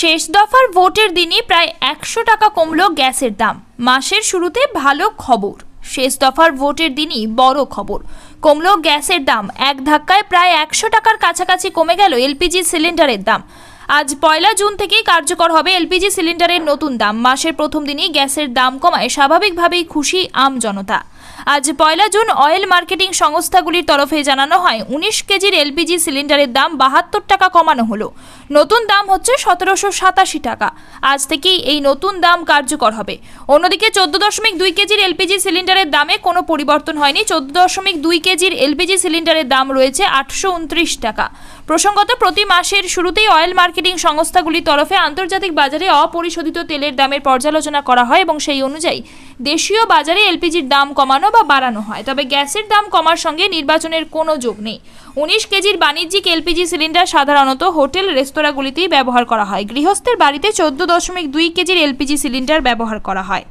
শেষ দফার ভোটের দিনই প্রায় একশো টাকা কমলো গ্যাসের দাম। মাসের শুরুতে ভালো খবর। শেষ দফার ভোটের দিনই বড় খবর। কমলো গ্যাসের দাম। এক ধাক্কায় প্রায় একশো টাকার কাছাকাছি কমে গেল এলপিজি সিলিন্ডারের দাম। আজ পয়লা জুন থেকেই কার্যকর হবে এলপিজি সিলিন্ডারের নতুন দাম। মাসের প্রথম দিনই গ্যাসের দাম কমায় স্বাভাবিকভাবেই খুশি আম জনতা। আজ পয়লা জুন অয়েল মার্কেটিং সংস্থাগুলির তরফে জানানো হয়, উনিশ কেজির এলপিজি সিলিন্ডারের দাম বাহাত্তর টাকা কমানো হলো। নতুন দাম হচ্ছে সতেরোশো সাতাশি টাকা। আজ থেকেই এই নতুন দাম কার্যকর হবে। অন্যদিকে চোদ্দ দশমিক দুই কেজির এলপিজি সিলিন্ডারের দামে কোনো পরিবর্তন হয়নি। চোদ্দ দশমিক দুই কেজির এলপিজি সিলিন্ডারের দাম রয়েছে আটশো উনত্রিশ টাকা। প্রসঙ্গত, প্রতি মাসের শুরুতেই অয়েল মার্কেটিং সংস্থাগুলির তরফে আন্তর্জাতিক বাজারে অপরিশোধিত তেলের দামের পর্যালোচনা করা হয় এবং সেই অনুযায়ী দেশীয় বাজারে এলপিজির দাম কমানো বা বাড়ানো হয়। তবে গ্যাসের দাম কমার সঙ্গে নির্বাচনের কোনো যোগ নেই। উনিশ কেজির বাণিজ্যিক এলপিজি সিলিন্ডার সাধারণত হোটেল, রেস্তোরাঁগুলিতেই ব্যবহার করা হয়। গৃহস্থের বাড়িতে চোদ্দ দশমিক দুই কেজির এলপিজি সিলিন্ডার ব্যবহার করা হয়।